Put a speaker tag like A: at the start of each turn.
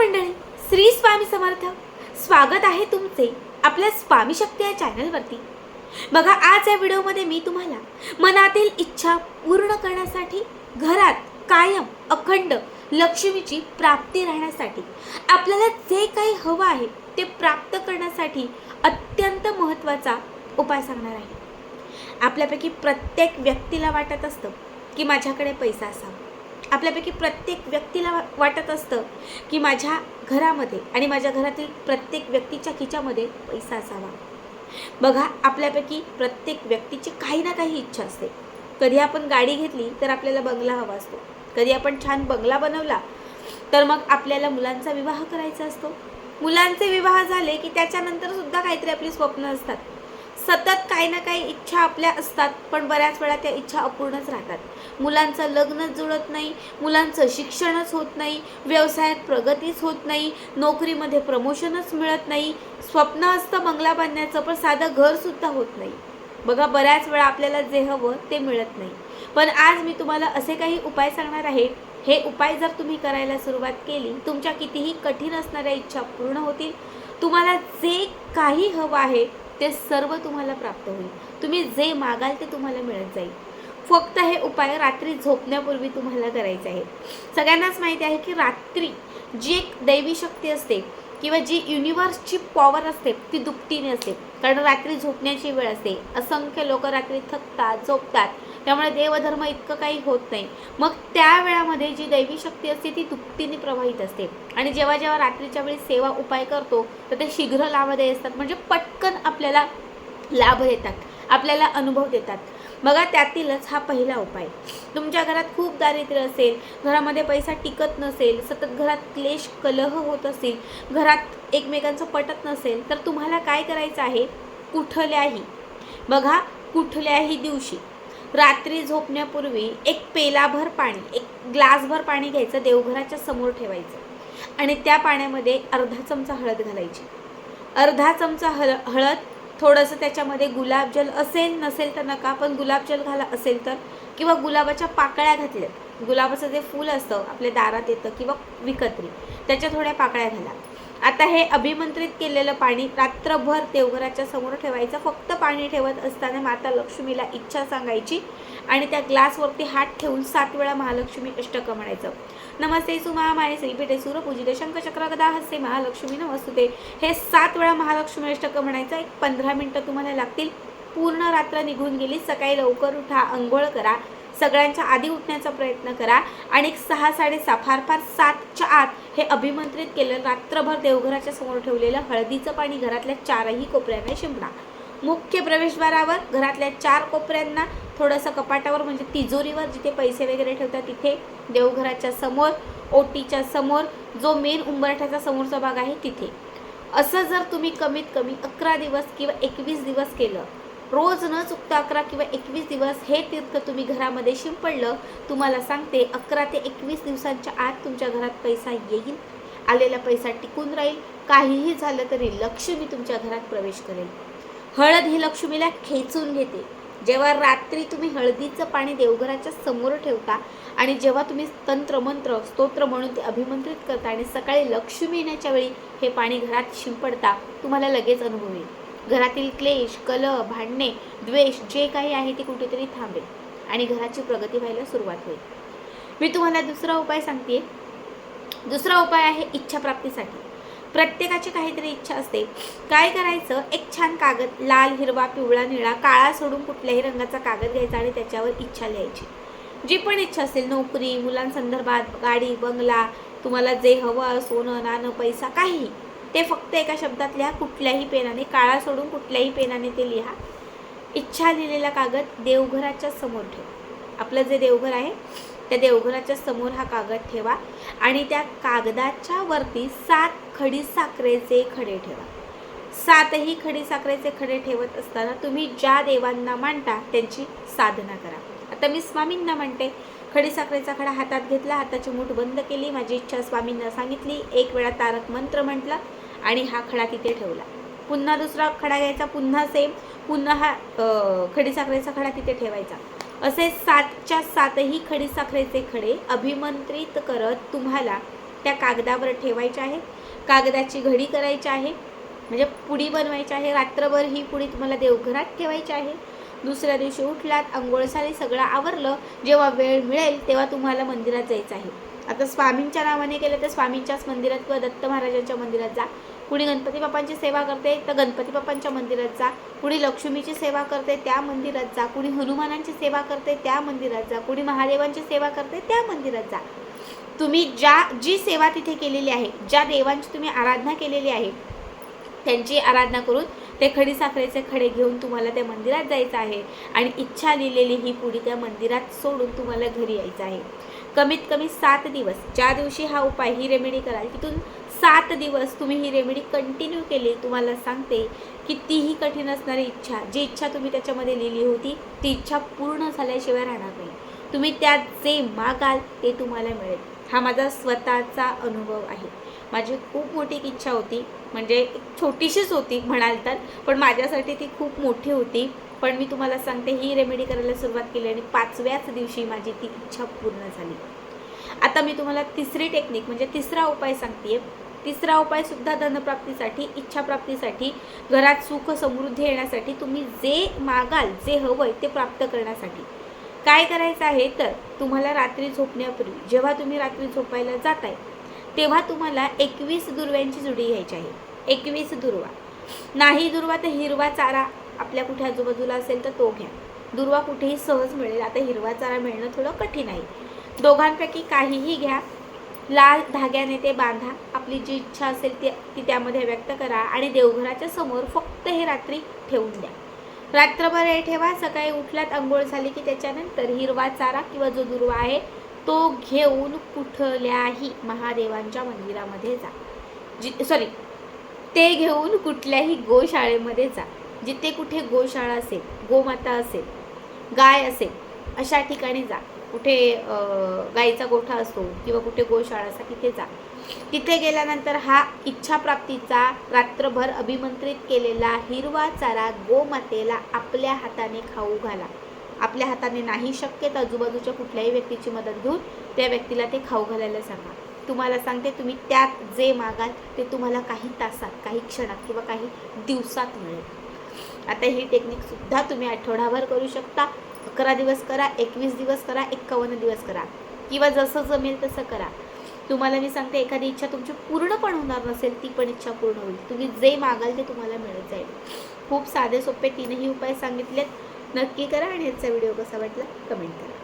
A: मंडळी श्री स्वामी समर्थ. स्वागत आहे तुमचे आपल्या स्वामी शक्ती या चॅनलवरती. बघा आज या व्हिडिओमध्ये मी तुम्हाला मनातील इच्छा पूर्ण करण्यासाठी घरात कायम अखंड लक्ष्मीची प्राप्ती राहण्यासाठी आपल्याला जे काही हवं आहे ते प्राप्त करण्यासाठी अत्यंत महत्त्वाचा उपाय सांगणार आहे. आपल्यापैकी प्रत्येक व्यक्तीला वाटत असतं की माझ्याकडे पैसा असावा. आपल्यापैकी प्रत्येक व्यक्तीला वा- वाटत असतं की माझ्या घरामध्ये आणि माझ्या घरातील प्रत्येक व्यक्तीच्या खिच्यामध्ये पैसा असावा. बघा आपल्यापैकी प्रत्येक व्यक्तीची काही ना काही इच्छा असते. कधी आपण गाडी घेतली तर आपल्याला बंगला हवा असतो. कधी आपण छान बंगला बनवला तर मग आपल्याला मुलांचा विवाह करायचा असतो. मुलांचे विवाह झाले की त्याच्यानंतर सुद्धा काहीतरी आपली स्वप्न असतात. सतत काही ना काही इच्छा आपल्या असतात पण बऱ्याच वेळा त्या इच्छा अपूर्णच राहतात. मुलांचं लग्नच जुळत नाही मुलांचं शिक्षणच होत नाही व्यवसायात प्रगतीच होत नाही नोकरीमध्ये प्रमोशनच मिळत नाही स्वप्न असतं बंगला बांधण्याचं पण साधं घरसुद्धा होत नाही. बघा बऱ्याच वेळा आपल्याला जे हवं ते मिळत नाही. पण आज मी तुम्हाला असे काही उपाय सांगणार आहे. हे उपाय जर तुम्ही करायला सुरुवात केली तुमच्या कितीही कठीण असणाऱ्या इच्छा पूर्ण होतील. तुम्हाला जे काही हवं आहे ते सर्व तुम्हाला प्राप्त होईल. तुम्ही जे मागाल ते तुम्हाला मिळत जाईल. फक्त हे उपाय रात्री झोपण्यापूर्वी तुम्हाला करायचे आहे सगळ्यांनाच माहिती आहे की रात्री जी एक दैवी शक्ती असते किंवा जी युनिवर्सची पॉवर असते ती दुपटीने असते. कारण रात्री झोपण्याची वेळ असते. असंख्य लोक रात्री थकतात झोपतात. त्यामुळे देवधर्म इतकं काही होत नाही. मग त्या वेळामध्ये जी दैवी शक्ती असते ती दुपटीने प्रवाहित असते. आणि जेव्हा जेव्हा रात्रीच्या वेळी सेवा उपाय करतो तर ते शीघ्र लाभदायी असतात. म्हणजे पटकन आपल्याला लाभ देतात आपल्याला अनुभव देतात. बघा त्यातीलच हा पहिला उपाय. तुमच्या घरात खूप दारिद्र्य असेल घरामध्ये पैसा टिकत नसेल सतत घरात क्लेश कलह होत असेल घरात एकमेकांचं पटत नसेल तर तुम्हाला काय करायचं आहे? कुठल्याही बघा कुठल्याही दिवशी रात्री झोपण्यापूर्वी एक पेलाभर पाणी एक ग्लासभर पाणी घ्यायचं देवघराच्या समोर ठेवायचं आणि त्या पाण्यामध्ये अर्धा चमचा हळद घालायची. अर्धा चमचा हळ हळद थोडंसं त्याच्यामध्ये गुलाबजल असेल नसेल तर नका पण गुलाबजल घाला असेल तर किंवा गुलाबाच्या पाकळ्या घातल्यात गुलाबाचं जे फूल असतं आपल्या दारात येतं किंवा विकत्री त्याच्या थोड्या पाकळ्या घाला. आता हे अभिमंत्रित केलेलं पाणी रात्रभर देवघराच्या समोर ठेवायचं फक्त पाणी ठेवत असताना माता लक्ष्मीला इच्छा सांगायची आणि त्या ग्लासवरती हात ठेवून सात वेळा महालक्ष्मी अष्टक म्हणायचं. नमस्ते सुमहामाये श्रीपीठे सूरपूजिते शंखचक्र गदा हस्ते महालक्ष्मी नमस्तुते. हे सात वेळा महालक्ष्मी अष्टक म्हणायचं एक पंधरा मिनटं तुम्हाला लागतील. पूर्ण रात्र निघून गेली सकाळी लवकर उठा अंघोळ करा. सगळ्यांच्या आधी उठण्याचा प्रयत्न करा आणि एक सहा साडेसहा फार फार सातच्या आत हे अभिमंत्रित केलं. रात्रभर देवघराच्या समोर ठेवलेलं हळदीचं पाणी घरातल्या चारही कोपऱ्यांना शिंपडा. मुख्य प्रवेशद्वारावर घरातल्या चार कोपऱ्यांना थोडंसं कपाटावर म्हणजे तिजोरीवर जिथे पैसे वगैरे ठेवतात तिथे देवघराच्या समोर ओटीच्या समोर जो मेन उंबरठ्याचा समोरचा भाग आहे तिथे. असं जर तुम्ही कमीत कमी अकरा दिवस किंवा एकवीस दिवस केलं रोज न चुकता अकरा किंवा एकवीस दिवस हे तीर्थ तुम्ही घरामध्ये शिंपडलं तुम्हाला सांगते अकरा ते एकवीस दिवसांच्या आत तुमच्या घरात पैसा येईल. आलेला पैसा टिकून राहील. काहीही झालं तरी लक्ष्मी तुमच्या घरात प्रवेश करेल. हळद ही लक्ष्मीला खेचून घेते. जेव्हा रात्री तुम्ही हळदीचं पाणी देवघराच्या समोर ठेवता आणि जेव्हा तुम्ही तंत्र मंत्र स्तोत्र म्हणून ते अभिमंत्रित करता आणि सकाळी लक्ष्मी येण्याच्या वेळी हे पाणी घरात शिंपडता तुम्हाला लगेच अनुभव येईल. घरातील क्लेश कलह भांडणे द्वेष जे काही आहे ते कुठेतरी थांबेल आणि घराची प्रगती व्हायला सुरुवात होईल. मी तुम्हाला दुसरा उपाय सांगते. दुसरा उपाय आहे इच्छाप्राप्तीसाठी प्रत्येकाची काहीतरी इच्छा असते. काय करायचं? एक छान कागद लाल हिरवा पिवळा निळा काळा सोडून कुठल्याही रंगाचा कागद घ्यायचा आणि त्याच्यावर इच्छा लिहायची. जी पण इच्छा असेल नोकरी मुलांसंदर्भात गाडी बंगला तुम्हाला जे हवं सोनं नाणं पैसा काही ते फक्त एका शब्दात लिहा कुठल्याही पेनाने काळा सोडून कुठल्याही पेनाने ते लिहा. इच्छा लिहिलेला कागद देवघराच्या समोर ठेवा. आपलं जे देवघर आहे त्या देवघराच्या समोर हा कागद ठेवा आणि त्या कागदाच्या वरती सात खडी साखरेचे खडे ठेवा. सातही खडी साखरेचे खडे ठेवत असताना तुम्ही ज्या देवांना मांडता त्यांची साधना करा. आता मी स्वामींना म्हणते खडी साखरेचा खडा हातात घेतला हाताची मूठ बंद केली माझी इच्छा स्वामींना सांगितली एक वेळा तारक मंत्र म्हटला आणि हा खडा तिथे ठेवला. पुन्हा दुसरा खडा घ्यायचा पुन्हा सेम पुन्हा हा खडीसाखरेचा खडी साखरेचा खडा तिथे ठेवायचा. असे सातच्या सातही खडी साखरेचे खडे अभिमंत्रित करत तुम्हाला त्या कागदावर ठेवायचे आहेत. कागदाची घडी करायची आहे म्हणजे पुडी बनवायची आहे. रात्रभर ही पुडी तुम्हाला देवघरात ठेवायची आहे. दुसऱ्या दिवशी उठलात आंघोळ झाली सगळं आवरलं. जेव्हा वेळ मिळेल तेव्हा तुम्हाला मंदिरात जायचं आहे. आता स्वामींच्या नावाने केलं तर स्वामींच्याच मंदिरात किंवा दत्त महाराजांच्या मंदिरात जा. कुणी गणपती बाप्पांची सेवा करते तर गणपती बाप्पांच्या मंदिरात जा. कुणी लक्ष्मीची सेवा करते त्या मंदिरात जा. कुणी हनुमानांची सेवा करते त्या मंदिरात जा. कुणी महादेवांची सेवा करते त्या मंदिरात जा. तुम्ही ज्या जी सेवा तिथे केलेली आहे ज्या देवांची तुम्ही आराधना केलेली आहे त्यांची आराधना करून ते खडी साखरेचे खडे घेऊन तुम्हाला त्या मंदिरात जायचं आहे. आणि इच्छा लिहिलेली ही पुढी त्या मंदिरात सोडून तुम्हाला घरी यायचं आहे. कमीत कमी सात दिवस. ज्या दिवशी हा उपाय ही रेमेडी कराल तिथून सात दिवस तुम्ही ही रेमेडी कंटिन्यू केली तुम्हाला सांगते कितीही कठीण असणारी इच्छा जी इच्छा तुम्ही त्याच्यामध्ये लिहिली होती ती इच्छा पूर्ण झाल्याशिवाय राहणार नाही. तुम्ही त्यात जे मागाल ते तुम्हाला मिळेल. हा माझा स्वतःचा अनुभव आहे. माझी खूप मोठी एक इच्छा होती म्हणजे छोटीशीच होती म्हणाल तर पण माझ्यासाठी ती खूप मोठी होती. पण मी तुम्हाला सांगते ही रेमेडी करायला सुरुवात केली आणि पाचव्याच दिवशी माझी ती इच्छा पूर्ण झाली. आता मी तुम्हाला तिसरी टेक्निक म्हणजे तिसरा उपाय सांगते तिसरा उपाय सुद्धा धनप्राप्तीसाठी इच्छाप्राप्तीसाठी घरात सुख समृद्धी येण्यासाठी तुम्ही जे मागाल जे हवंय ते प्राप्त करण्यासाठी. काय करायचं आहे तर तुम्हाला रात्री झोपण्यापूर्वी जेव्हा तुम्ही रात्री झोपायला जाताय तेव्हा तुम्हाला एकवीस दुर्व्यांची जुडी घ्यायची आहे. एकवीस दुर्वा. नाही दुर्वा तर हिरवा चारा आपल्या कुठे आजूबाजूला असेल तर तो घ्या. दुर्वा कुठेही सहज मिळेल. आता हिरवा चारा मिळणं थोडं कठीण आहे. दोघांपैकी काहीही घ्या. लाल धाग्याने ते बांधा. आपली जी इच्छा असेल ती ती त्यामध्ये व्यक्त करा आणि देवघराच्या समोर फक्त हे रात्री ठेवून द्या. रात्रभर हे ठेवा. सकाळी उठलात आंघोळ झाली की त्याच्यानंतर हिरवा चारा किंवा जो दुर्वा आहे तो घेऊन कुठल्याही महादेवांच्या मंदिरामध्ये जा. जि सॉरी ते घेऊन कुठल्याही गोशाळेमध्ये जा. जिथे कुठे गोशाळा असेल गोमाता असेल गाय असेल अशा ठिकाणी जा. कुठे गाईचा गोठा असतो किंवा कुठे गोशाळा असा तिथे जा. तिथे गेल्यानंतर हा इच्छाप्राप्तीचा रात्रभर अभिमंत्रित केलेला हिरवा चारा गोमातेला आपल्या हाताने खाऊ घाला. आपल्या हाताने नाही शक्य तर आजूबाजूच्या कुठल्याही व्यक्तीची मदत घेऊन त्या व्यक्तीला ते खाऊ घालायला सांगा. तुम्हाला सांगते तुम्ही त्यात जे मागाल ते तुम्हाला काही तासात काही क्षणात किंवा काही दिवसात मिळेल. आता ही टेक्निकसुद्धा तुम्ही आठवडाभर करू शकता. अकरा दिवस करा एकवीस दिवस करा एक्कावन्न दिवस करा. किंवा जसं जमेल तसं करा. तुम्हाला मी सांगते एखादी इच्छा तुमची पूर्ण पण होणार नसेल ती पण इच्छा पूर्ण होईल. तुम्ही जे मागाल ते तुम्हाला मिळत जाईल. खूप साधे सोपे तीनही उपाय सांगितलेत. नक्की करा आणि ह्याचा व्हिडिओ कसा वाटला कमेंट करा.